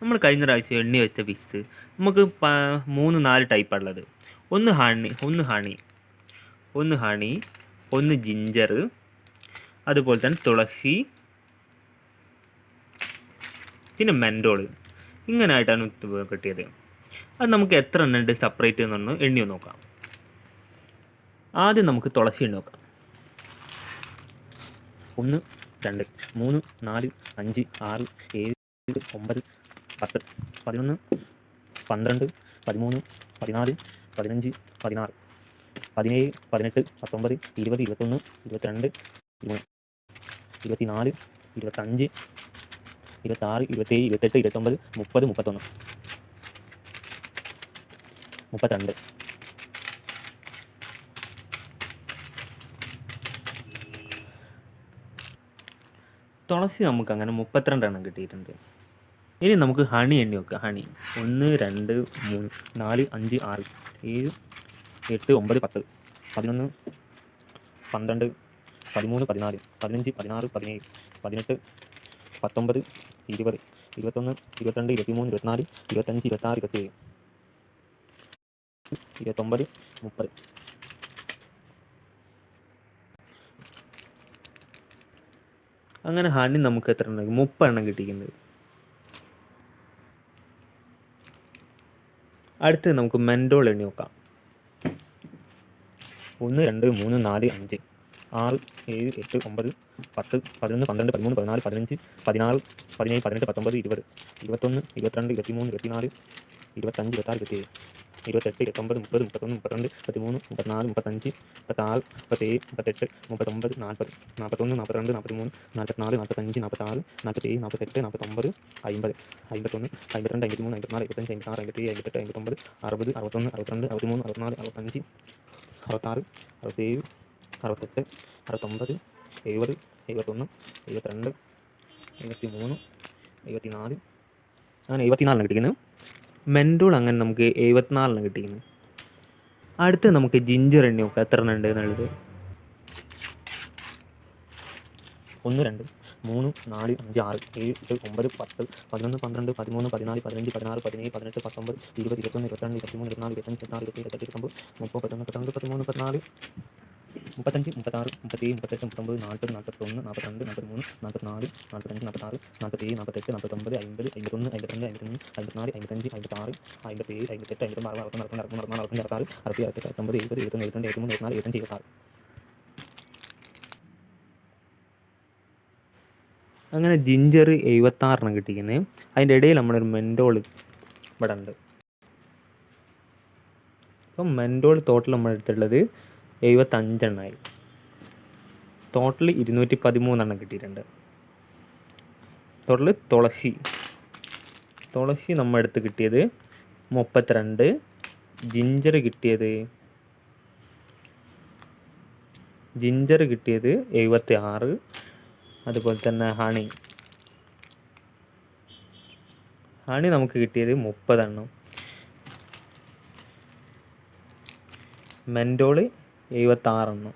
നമ്മൾ കഴിഞ്ഞ പ്രാവശ്യം എണ്ണി വെച്ച ഫിഷ് നമുക്ക് മൂന്ന് നാല് ടൈപ്പാണ് ഉള്ളത്. ഒന്ന് ഹണി ഒന്ന് ഹണി ഒന്ന് ഹണി ഒന്ന് ജിഞ്ചർ അതുപോലെ തന്നെ തുളസി പിന്നെ മെൻഡോൾ ഇങ്ങനെയായിട്ടാണ് ആയിട്ടാണ് കിട്ടിയത്. അത് നമുക്ക് എത്ര എണ്ണം ഉണ്ട് സെപ്പറേറ്റ് എന്നൊന്ന് എണ്ണി നോക്കാം. ആദ്യം നമുക്ക് തുളസി എണ്ണി നോക്കാം. ഒന്ന് രണ്ട് മൂന്ന് നാല് അഞ്ച് ആറ് ഏഴ് ഒമ്പത് പത്ത് പതിനൊന്ന് പന്ത്രണ്ട് പതിമൂന്ന് പതിനാല് പതിനഞ്ച് പതിനാറ് പതിനേഴ് പതിനെട്ട് പത്തൊമ്പത് ഇരുപത് ഇരുപത്തൊന്ന് ഇരുപത്തിരണ്ട് ഇരുപത് ഇരുപത്തിനാല് ഇരുപത്തഞ്ച് ഇരുപത്താറ് ഇരുപത്തേഴ് ഇരുപത്തെട്ട് ഇരുപത്തൊമ്പത് മുപ്പത് മുപ്പത്തൊന്ന് മുപ്പത്തിരണ്ട്. തുളസി നമുക്ക് അങ്ങനെ മുപ്പത്തിരണ്ടെണ്ണം കിട്ടിയിട്ടുണ്ട്. ഇനി നമുക്ക് ഹണി എണ്ണി വെക്കാം ഹണി. ഒന്ന് രണ്ട് മൂന്ന് നാല് അഞ്ച് ആറ് ഏഴ് എട്ട് ഒമ്പത് പത്ത് പതിനൊന്ന് പന്ത്രണ്ട് പതിമൂന്ന് പതിനാല് പതിനഞ്ച് പതിനാറ് പതിനേഴ് പതിനെട്ട് പത്തൊമ്പത് ഇരുപത് ഇരുപത്തൊന്ന് ഇരുപത്തിരണ്ട് ഇരുപത്തിമൂന്ന് ഇരുപത്തിനാല് ഇരുപത്തഞ്ച് ഇരുപത്താറ് ഇരുപത്തേഴ് ഇരുപത്തൊമ്പത് മുപ്പത്. അങ്ങനെ ഹണി നമുക്ക് എത്ര എണ്ണം മുപ്പത് എണ്ണം കിട്ടിയിട്ടുണ്ട്. അടുത്ത് നമുക്ക് മെൻഡോൾ എണ്ണി നോക്കാം. ഒന്ന് രണ്ട് മൂന്ന് നാല് അഞ്ച് ആറ് ഏഴ് എട്ട് ഒമ്പത് പത്ത് പതിനൊന്ന് പന്ത്രണ്ട് പതിമൂന്ന് പതിനാല് പതിനഞ്ച് പതിനാറ് പതിനേഴ് പതിനെട്ട് പത്തൊമ്പത് ഇരുപത് ഇരുപത്തൊന്ന് ഇരുപത്തിരണ്ട് ഇരുപത്തിമൂന്ന് ഇരുപത്തിനാല് ഇരുപത്തഞ്ച് ഇരുപത്താറ് ഇരുപത്തേഴ് ഇരുപത്തെട്ട് ഇരുപത്തൊമ്പത് മുപ്പത് മുപ്പത്തൊന്ന് മുപ്പത്തിരണ്ട് മുപ്പത്തിമൂന്ന് മുപ്പത്തിനാല് മുപ്പത്തഞ്ച് മുപ്പത്താറ് മുപ്പത്തേഴ് മുപ്പത്തെട്ട് മുപ്പത്തൊമ്പത് നാൽപ്പത് നാൽപ്പത്തൊന്ന് നാൽപ്പത്തിരണ്ട് നാൽപ്പത്തിമൂന്ന് നാൽപ്പത്തിനാല് നാൽപ്പത്തഞ്ച് നാൽപ്പത്താറ് നാൽപ്പത്തേഴ് നാൽപ്പത്തെട്ട് നാൽപ്പത്തൊമ്പത് അമ്പത് അമ്പത്തൊന്ന് അമ്പത്തിരണ്ട് അമ്പത്തിമൂന്ന് അമ്പത്തിനാല് അമ്പത്തഞ്ച് അമ്പത്താറ് അമ്പത്തേഴ് അമ്പത്തെട്ട് അമ്പത്തൊമ്പത് അറുപത് അറുപത്തൊന്ന് അറുപത്തിരണ്ട് അറുപത്തിമൂന്ന് അറുപത്തിനാല് അറുപത്തഞ്ച് അറുപത്താറ് അറുപത്തേഴ് അറുപത്തെട്ട് അറുപത്തൊമ്പത് എഴുപത് എഴുപത്തൊന്ന് എഴുപത്തിരണ്ട് എഴുപത്തി മൂന്ന് എഴുപത്തിനാല് അങ്ങനെ എഴുപത്തിനാലാണ് കിട്ടിക്കുന്നു മെൻഡോൾ അങ്ങനെ നമുക്ക് എഴുപത്തിനാലിന് കിട്ടിയിരുന്നു അടുത്ത് നമുക്ക് ജിഞ്ചർ എണ്ണി നോക്കാം എത്ര എണ്ണം ഉണ്ട് എന്നുള്ളത് ഒന്ന് രണ്ട് മൂന്ന് നാല് അഞ്ച് ആറ് ഏഴ് എട്ട് ഒമ്പത് പത്ത് പതിനൊന്ന് പന്ത്രണ്ട് പതിമൂന്ന് പതിനാല് പതിനഞ്ച് പതിനാറ് പതിനേഴ് പതിനെട്ട് പത്തൊമ്പത് ഇരുപത് ഇരുപത്തൊന്ന് ഇരുപത്തിരണ്ട് ഇരുപത്തിമൂന്ന് ഇരുപത്തിനാല് ഇരുപത്തഞ്ച് ഇരുപത്തിനാല് ഇരുപത്തേഴ് ഇരുപത്തെട്ട് ഇരുപത്തൊമ്പത് മുപ്പത് പത്തൊന്ന് പത്തൊമ്പത് പതിമൂന്ന് പതിനാല് മുപ്പത്തഞ്ച് മുപ്പത്താറ് മുപ്പത്തേഴ് മുപ്പത്തെട്ട് മുപ്പത്തൊമ്പത് നാൽപ്പത് നാൽപ്പത്തൊന്ന് നാൽപ്പത്തിരണ്ട് നാൽപ്പത്തിമൂന്ന് നാൽപ്പത്തിനാല് നാൽപ്പത്തഞ്ച് നാൽപ്പത്താറ് നാൽപ്പത്തേഴ് നാൽപ്പത്തെട്ട് നാൽപ്പത്തൊമ്പത് അമ്പത് അമ്പത്തൊന്ന് അമ്പത്തിരണ്ട് അമ്പത്തിമൂന്ന് അമ്പത്തിനാല് അമ്പത്തഞ്ച് അമ്പത്താറ് അമ്പത്തേഴ് അമ്പത്തെട്ട് അമ്പത്തൊമ്പത് അറുപത്തി നടക്കുന്ന നടക്കുന്ന നടക്കുന്ന നടക്കുന്ന അറുപത്താറ് അറുപത്തി അറുപത്തെട്ട് അറുപത്തൊമ്പത് എഴുപത് എഴുപത്തൊന്ന് എഴുപത്തിരണ്ട് എഴുപത്തിമൂന്ന് എഴുപത്തിനാല് എഴുപത്തഞ്ച് എഴുപത്താറ്. അങ്ങനെ ജിഞ്ചർ എഴുപത്താറെണ്ണം കിട്ടിക്കുന്നത് അതിന്റെ ഇടയിൽ നമ്മളൊരു മെൻഡോൾ ഇവിടെ ഉണ്ട് അപ്പം മെൻഡോൾ ടോട്ടൽ നമ്മൾ എടുത്തിട്ടുള്ളത് എഴുപത്തഞ്ചെണ്ണമായി ടോട്ടൽ ഇരുന്നൂറ്റി പതിമൂന്നെണ്ണം കിട്ടിയിട്ടുണ്ട്. ടോട്ടൽ തുളസി. തുളസി നമ്മൾ എടുത്ത് കിട്ടിയത് മുപ്പത്തിരണ്ട്. ജിഞ്ചർ കിട്ടിയത് ജിഞ്ചർ കിട്ടിയത് എഴുപത്തി ആറ് അതുപോലെ തന്നെ ഹണി ഹണി നമുക്ക് കിട്ടിയത് മുപ്പതെണ്ണം. മെൻഡോൾ എഴുപത്താറെണ്ണം.